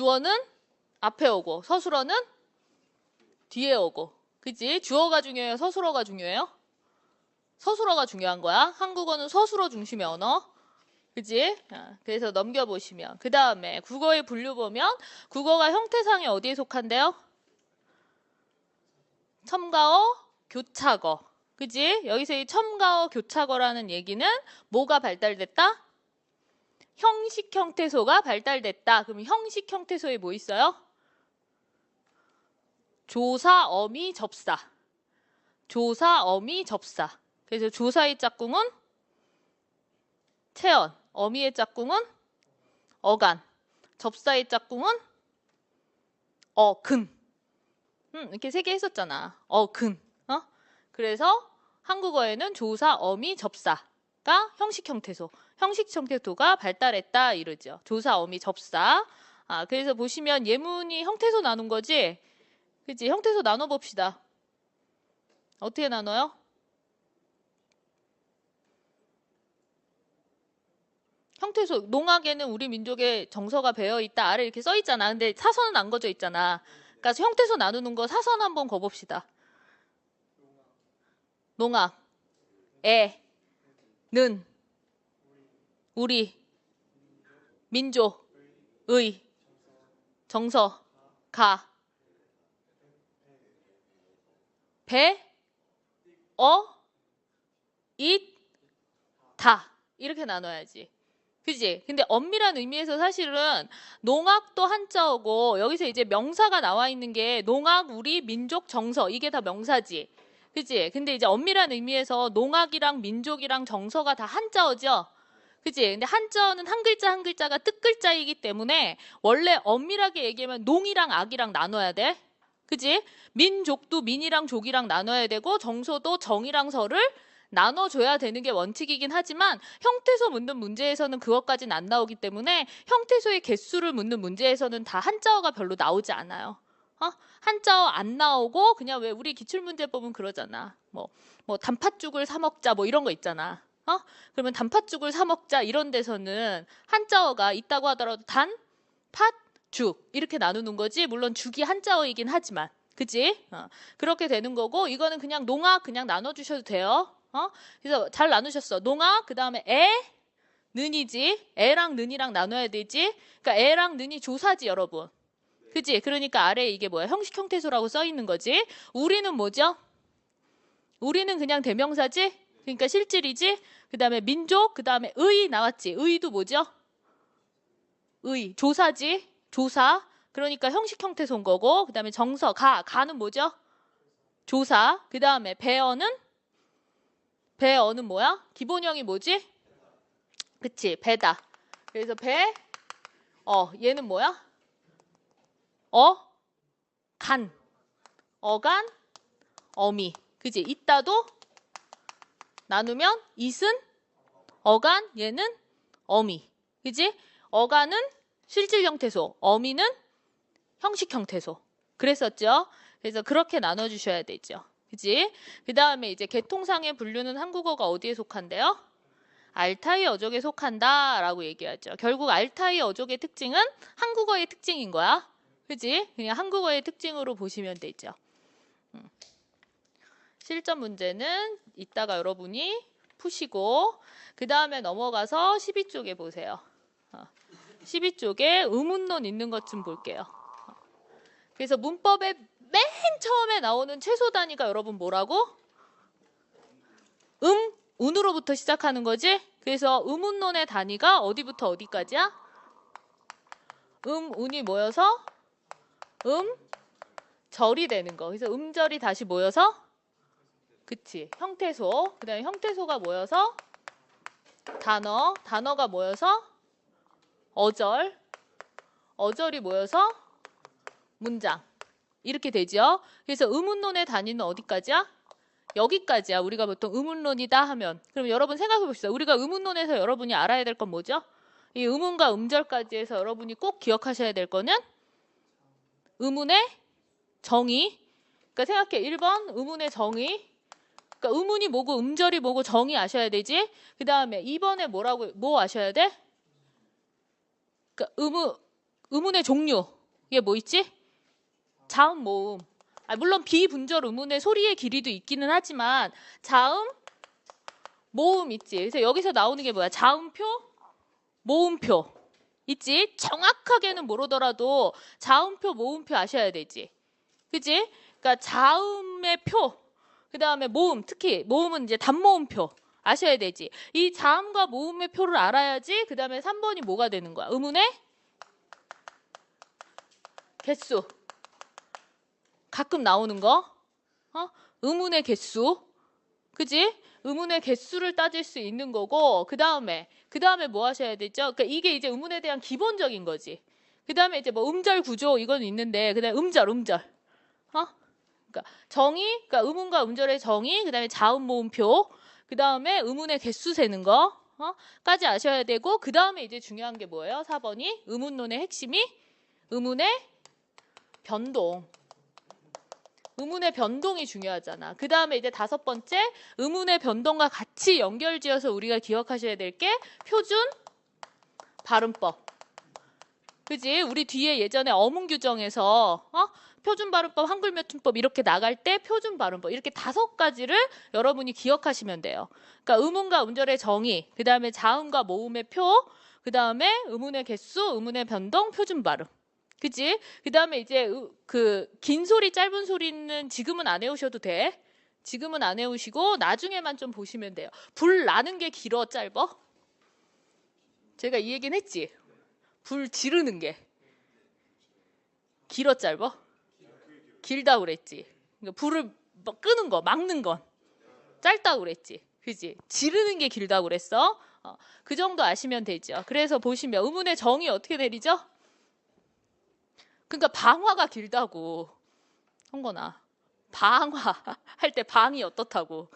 주어는 앞에 오고 서술어는 뒤에 오고 그지? 주어가 중요해요? 서술어가 중요해요? 서술어가 중요한 거야. 한국어는 서술어 중심의 언어. 그지? 아, 그래서 넘겨보시면 그 다음에 국어의 분류 보면 국어가 형태상에 어디에 속한대요? 첨가어, 교차거. 그지? 여기서 이 첨가어, 교차거라는 얘기는 뭐가 발달됐다? 형식 형태소가 발달됐다. 그럼 형식 형태소에 뭐 있어요? 조사, 어미, 접사. 조사, 어미, 접사. 그래서 조사의 짝꿍은 체언, 어미의 짝꿍은 어간, 접사의 짝꿍은 어근. 음, 이렇게 세 개 했었잖아. 어근. 어? 그래서 한국어에는 조사, 어미, 접사가 형식 형태소. 형식 형태소가 발달했다 이러죠. 조사, 어미, 접사. 아, 그래서 보시면 예문이 형태소 나눈 거지? 그치? 형태소 나눠 봅시다. 어떻게 나눠요? 형태소 농악에는 우리 민족의 정서가 배어 있다 아래 이렇게 써 있잖아. 근데 사선은 안 거져 있잖아. 그러니까 형태소 나누는 거 사선 한번 거 봅시다. 농악, 애, 는, 우리, 민족, 의, 정서, 가, 배, 어, 잇, 다 이렇게 나눠야지. 그지? 근데 엄밀한 의미에서 사실은 농악도 한자어고 여기서 이제 명사가 나와 있는 게 농악, 우리, 민족, 정서 이게 다 명사지. 그지? 근데 이제 엄밀한 의미에서 농악이랑 민족이랑 정서가 다 한자어죠. 그지? 근데 한자어는 한 글자 한 글자가 뜻글자이기 때문에 원래 엄밀하게 얘기하면 농이랑 악이랑 나눠야 돼. 그지? 민족도 민이랑 족이랑 나눠야 되고 정서도 정이랑 서를 나눠줘야 되는 게 원칙이긴 하지만 형태소 묻는 문제에서는 그것까지는 안 나오기 때문에 형태소의 개수를 묻는 문제에서는 다 한자어가 별로 나오지 않아요. 어? 한자어 안 나오고 그냥 왜 우리 기출문제 보면 그러잖아. 뭐, 뭐 단팥죽을 사 먹자 뭐 이런 거 있잖아. 어? 그러면 단팥죽을 사 먹자 이런 데서는 한자어가 있다고 하더라도 단, 팥, 죽 이렇게 나누는 거지. 물론 죽이 한자어이긴 하지만. 그지? 어. 그렇게 되는 거고 이거는 그냥 농악 그냥 나눠주셔도 돼요. 어? 그래서 잘 나누셨어. 농악 그 다음에 애 는이지. 애랑 는이랑 나눠야 되지. 그러니까 애랑 는이 조사지 여러분. 그지? 그러니까 아래에 이게 뭐야? 형식 형태소라고 써 있는 거지. 우리는 뭐죠? 우리는 그냥 대명사지. 그러니까 실질이지. 그다음에 민족, 그다음에 의 나왔지. 의도 뭐죠? 의 조사지. 조사. 그러니까 형식 형태소인 거고. 그다음에 정서 가 가는 뭐죠? 조사. 그다음에 배어는 배어는 뭐야? 기본형이 뭐지? 그치 배다. 그래서 배, 어 얘는 뭐야? 어, 간, 어간, 어미. 그지? 있다도 나누면 it은 어간, 얘는 어미. 그지? 어간은 실질 형태소, 어미는 형식 형태소. 그랬었죠? 그래서 그렇게 나눠주셔야 되죠. 그지? 그 다음에 이제 개통상의 분류는 한국어가 어디에 속한대요? 알타이 어족에 속한다 라고 얘기하죠. 결국 알타이 어족의 특징은 한국어의 특징인 거야. 그지? 그냥 한국어의 특징으로 보시면 되죠. 음. 실전 문제는 이따가 여러분이 푸시고 그 다음에 넘어가서 12쪽에 보세요. 12쪽에 어. 의문론 있는 것 좀 볼게요. 어. 그래서 문법의 맨 처음에 나오는 최소 단위가 여러분 뭐라고? 음, 운으로부터 시작하는 거지? 그래서 의문론의 단위가 어디부터 어디까지야? 음, 운이 모여서 음, 절이 되는 거. 그래서 음절이 다시 모여서 그치. 형태소. 그 다음에 형태소가 모여서 단어. 단어가 모여서 어절. 어절이 모여서 문장. 이렇게 되죠. 그래서 의문론의 단위는 어디까지야? 여기까지야. 우리가 보통 의문론이다 하면. 그럼 여러분 생각해 봅시다. 우리가 의문론에서 여러분이 알아야 될 건 뭐죠? 이 의문과 음절까지 해서 여러분이 꼭 기억하셔야 될 거는 의문의 정의. 그러니까 생각해. 1번 의문의 정의. 그러니까 의문이 뭐고 음절이 뭐고 정의 아셔야 되지. 그 다음에 2번에 뭐라고 뭐 아셔야 돼? 그러니까 의문 의문의 종류. 이게 뭐 있지? 자음 모음. 아, 물론 비분절 의문의 소리의 길이도 있기는 하지만 자음 모음 있지. 그래서 여기서 나오는 게 뭐야? 자음표, 모음표. 있지? 정확하게는 모르더라도 자음표, 모음표 아셔야 되지. 그지? 그러니까 자음의 표, 그 다음에 모음, 특히 모음은 이제 단모음표 아셔야 되지. 이 자음과 모음의 표를 알아야지. 그 다음에 3번이 뭐가 되는 거야? 의문의 개수. 가끔 나오는 거. 어? 의문의 개수. 그지? 의문의 개수를 따질 수 있는 거고, 그 다음에, 그 다음에 뭐 하셔야 되죠? 그러니까 이게 이제 의문에 대한 기본적인 거지. 그 다음에 이제 뭐 음절 구조 이건 있는데, 그 다음에 음절, 음절. 어? 그러니까 정의, 그러니까 의문과 음절의 정의, 그 다음에 자음 모음표, 그 다음에 의문의 개수 세는 거, 어? 까지 아셔야 되고, 그 다음에 이제 중요한 게 뭐예요? 4번이 의문론의 핵심이 의문의 변동. 의문의 변동이 중요하잖아. 그 다음에 이제 다섯 번째, 의문의 변동과 같이 연결지어서 우리가 기억하셔야 될 게 표준 발음법. 그지? 우리 뒤에 예전에 어문 규정에서 어? 표준 발음법, 한글 매춘법 이렇게 나갈 때 표준 발음법 이렇게 다섯 가지를 여러분이 기억하시면 돼요. 그러니까 의문과 음절의 정의, 그 다음에 자음과 모음의 표, 그 다음에 의문의 개수, 의문의 변동, 표준 발음. 그지? 그 다음에 이제 그 긴 소리, 짧은 소리는 지금은 안 외우셔도 돼. 지금은 안 외우시고 나중에만 좀 보시면 돼요. 불 나는 게 길어, 짧어? 제가 이 얘기는 했지. 불 지르는 게 길어, 짧어? 길다 그랬지. 그러니까 불을 막 끄는 거, 막는 건 짧다 그랬지. 그지? 지르는 게 길다 그랬어. 어, 그 정도 아시면 되죠. 그래서 보시면 의문의 정의 어떻게 내리죠? 그러니까 방화가 길다고 한 거나 방화 할 때 방이 어떻다고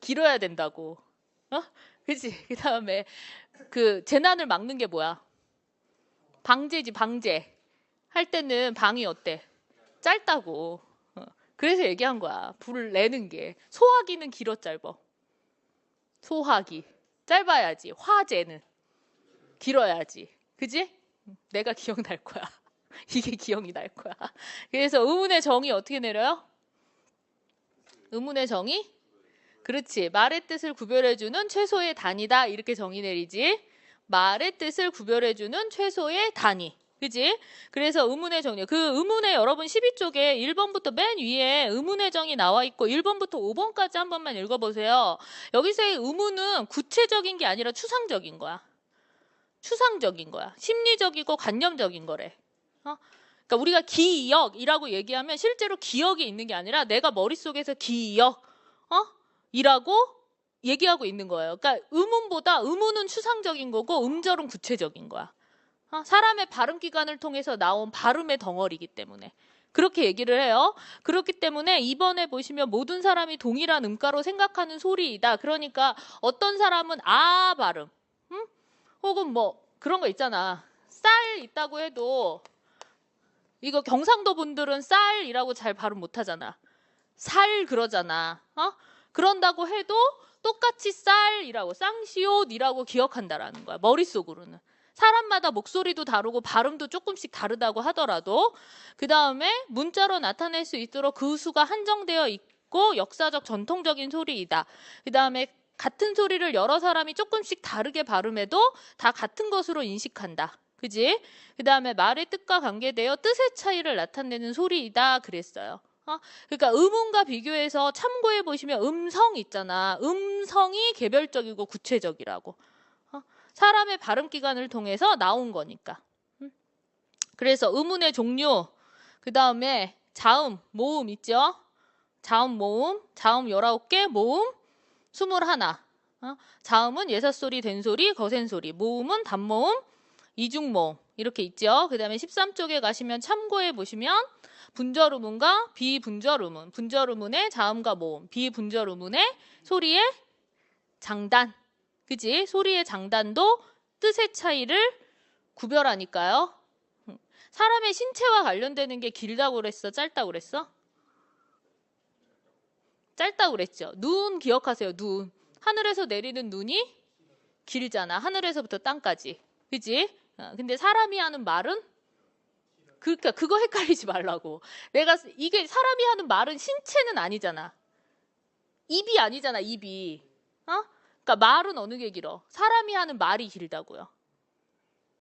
길어야 된다고 어 그지 그 다음에 그 재난을 막는 게 뭐야 방제지 방제 할 때는 방이 어때 짧다고 어. 그래서 얘기한 거야 불을 내는 게 소화기는 길어 짧어 소화기 짧아야지 화재는 길어야지 그지 내가 기억날 거야 이게 기억이 날 거야. 그래서 의문의 정의 어떻게 내려요? 의문의 정의? 그렇지. 말의 뜻을 구별해주는 최소의 단위다. 이렇게 정의 내리지. 말의 뜻을 구별해주는 최소의 단위. 그지? 그래서 의문의 정의. 그 의문의 여러분 12쪽에 1번부터 맨 위에 의문의 정의 나와 있고 1번부터 5번까지 한 번만 읽어보세요. 여기서의 의문은 구체적인 게 아니라 추상적인 거야. 추상적인 거야. 심리적이고 관념적인 거래. 어? 그러니까 우리가 기억이라고 얘기하면 실제로 기억이 있는 게 아니라 내가 머릿속에서 기억, 어? 이라고 얘기하고 있는 거예요. 그러니까 의문보다 의문은 추상적인 거고 음절은 구체적인 거야. 어? 사람의 발음 기관을 통해서 나온 발음의 덩어리이기 때문에. 그렇게 얘기를 해요. 그렇기 때문에 이번에 보시면 모든 사람이 동일한 음가로 생각하는 소리이다. 그러니까 어떤 사람은 아 발음, 응? 혹은 뭐 그런 거 있잖아. 쌀 있다고 해도 이거 경상도 분들은 쌀이라고 잘 발음 못 하잖아. 살 그러잖아. 어? 그런다고 해도 똑같이 쌀이라고 쌍시옷이라고 기억한다라는 거야. 머릿속으로는. 사람마다 목소리도 다르고 발음도 조금씩 다르다고 하더라도 그 다음에 문자로 나타낼 수 있도록 그 수가 한정되어 있고 역사적 전통적인 소리이다. 그 다음에 같은 소리를 여러 사람이 조금씩 다르게 발음해도 다 같은 것으로 인식한다. 그지? 그 다음에 말의 뜻과 관계되어 뜻의 차이를 나타내는 소리이다 그랬어요. 어? 그러니까 음음과 비교해서 참고해 보시면 음성 있잖아. 음성이 개별적이고 구체적이라고. 어? 사람의 발음 기관을 통해서 나온 거니까. 음? 그래서 음운의 종류, 그 다음에 자음, 모음 있죠? 자음, 모음, 자음 19개, 모음 21. 어? 자음은 예사소리, 된소리, 거센소리, 모음은 단모음, 이중모 이렇게 있죠. 그 다음에 13쪽에 가시면 참고해 보시면 분절음문과 비분절음문, 분절음문의 자음과 모음, 비분절음문의 소리의 장단, 그지? 소리의 장단도 뜻의 차이를 구별하니까요. 사람의 신체와 관련되는 게 길다고 그랬어? 짧다고 그랬어? 짧다고 그랬죠. 눈 기억하세요. 눈. 하늘에서 내리는 눈이 길잖아. 하늘에서부터 땅까지. 그지? 어, 근데 사람이 하는 말은 그러니까 그거 헷갈리지 말라고. 내가 쓰- 이게 사람이 하는 말은 신체는 아니잖아. 입이 아니잖아, 입이. 어? 그러니까 말은 어느 게 길어? 사람이 하는 말이 길다고요.